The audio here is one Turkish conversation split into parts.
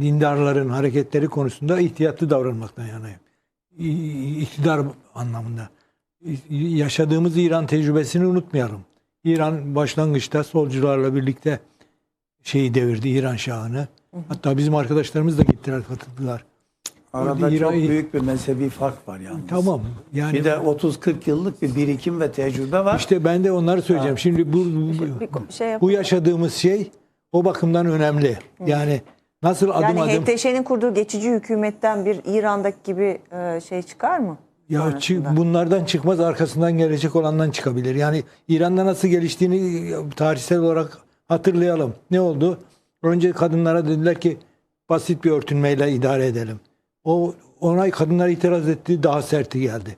dindarların hareketleri konusunda ihtiyatlı davranmaktan yanayım. İktidar anlamında. Yaşadığımız İran tecrübesini unutmayalım. İran başlangıçta solcularla birlikte şeyi devirdi İran Şahı'nı. Hatta bizim arkadaşlarımız da gittiler katıldılar. Arada İran- çok büyük bir mezhebi fark var yalnız. Tamam. Yani Bir de 30-40 yıllık bir birikim ve tecrübe var. işte ben de onları söyleyeceğim. Şimdi bu, bu, şey yap- bu yaşadığımız şey o bakımdan önemli. Yani nasıl adım yani adım HTŞ'nin kurduğu geçici hükümetten bir İran'daki gibi e, şey çıkar mı? Ya Sonrasında. bunlardan çıkmaz arkasından gelecek olandan çıkabilir. Yani İran'da nasıl geliştiğini tarihsel olarak hatırlayalım. Ne oldu? Önce kadınlara dediler ki basit bir örtünmeyle idare edelim. O ona kadınlar itiraz etti daha serti geldi.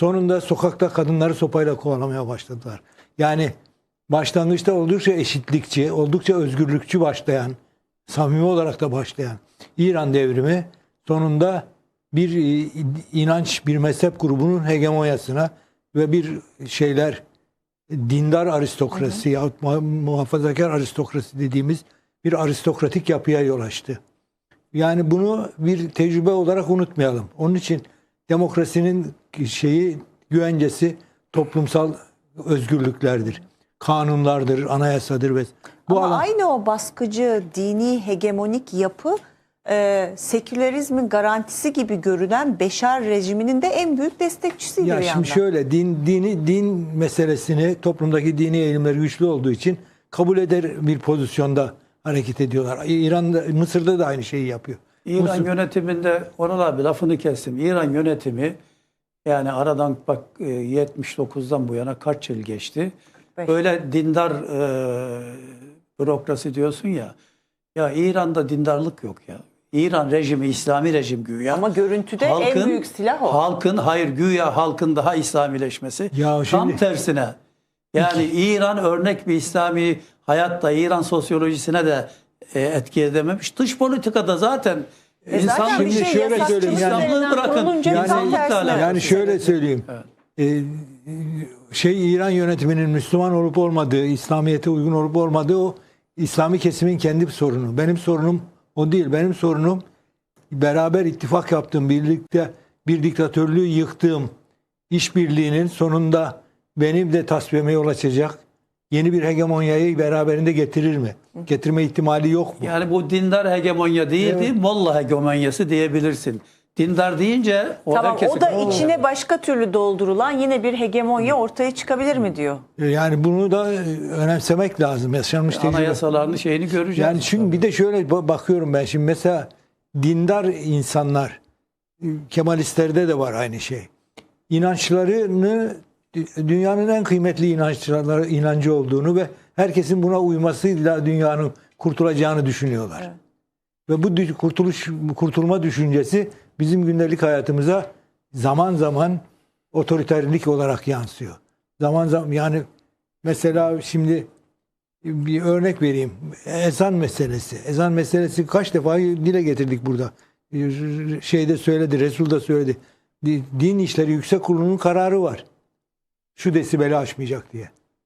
Sonunda sokakta kadınları sopayla kovalamaya başladılar. Yani başlangıçta oldukça eşitlikçi, oldukça özgürlükçü başlayan, samimi olarak da başlayan İran devrimi sonunda bir e, inanç, bir mezhep grubunun hegemonyasına ve bir şeyler dindar aristokrasi muha- muhafazakar aristokrasi dediğimiz bir aristokratik yapıya yol açtı. Yani bunu bir tecrübe olarak unutmayalım. Onun için demokrasinin şeyi güvencesi toplumsal özgürlüklerdir. Kanunlardır, anayasadır ve bu Ama alan aynı o baskıcı, dini, hegemonik yapı e, sekülerizmin garantisi gibi görünen Beşar rejiminin de en büyük destekçisiydi Ya şimdi yandan. şöyle din dini din meselesini toplumdaki dini eğilimleri güçlü olduğu için kabul eder bir pozisyonda hareket ediyorlar. İran'da Mısır'da da aynı şeyi yapıyor. İran Mısır- yönetiminde Oral abi lafını kestim. İran yönetimi yani aradan bak e, 79'dan bu yana kaç yıl geçti. Beş. Öyle dindar e, bürokrasi diyorsun ya. Ya İran'da dindarlık yok ya. İran rejimi İslami rejim güya. Ama görüntüde en büyük silah o. Halkın hayır güya halkın daha İslamileşmesi. Ya Tam şimdi- tersine. Yani İran örnek bir İslami hayatta İran sosyolojisine de e, etki edememiş. Dış politikada zaten E zaten insan bir Şimdi şey şöyle söyleyeyim, yani- İslamlığı bırakın. Yani- tam tersine. Yani Yani şöyle söyleyeyim. Ee, şey İran yönetiminin Müslüman olup olmadığı, İslamiyete uygun olup olmadığı o İslami kesimin kendi sorunu. Benim sorunum o değil. Benim sorunum beraber ittifak yaptığım, birlikte bir diktatörlüğü yıktığım işbirliğinin sonunda benim de tasvime yol açacak yeni bir hegemonyayı beraberinde getirir mi? Getirme ihtimali yok mu? Yani bu dindar hegemonya değildi, Molla hegemonyası diyebilirsin. Dindar deyince o Tamam herkesin- o da içine başka türlü doldurulan yine bir hegemonya ortaya çıkabilir mi diyor. Yani bunu da e, önemsemek lazım. Yaşanmış tecrübe. anayasalarını şeyini göreceğiz. Yani çünkü bir de şöyle ba- bakıyorum ben şimdi mesela dindar insanlar e, Kemalistlerde de var aynı şey. İnançlarını dü- dünyanın en kıymetli inançları inancı olduğunu ve herkesin buna uymasıyla dünyanın kurtulacağını düşünüyorlar. Ve bu kurtuluş kurtulma düşüncesi bizim gündelik hayatımıza zaman zaman otoriterlik olarak yansıyor. Zaman zaman yani mesela şimdi bir örnek vereyim. Ezan meselesi. Ezan meselesi kaç defa dile getirdik burada. Şeyde söyledi, Resul da söyledi. Din İşleri Yüksek Kurulu'nun kararı var. Şu desibeli aşmayacak diye.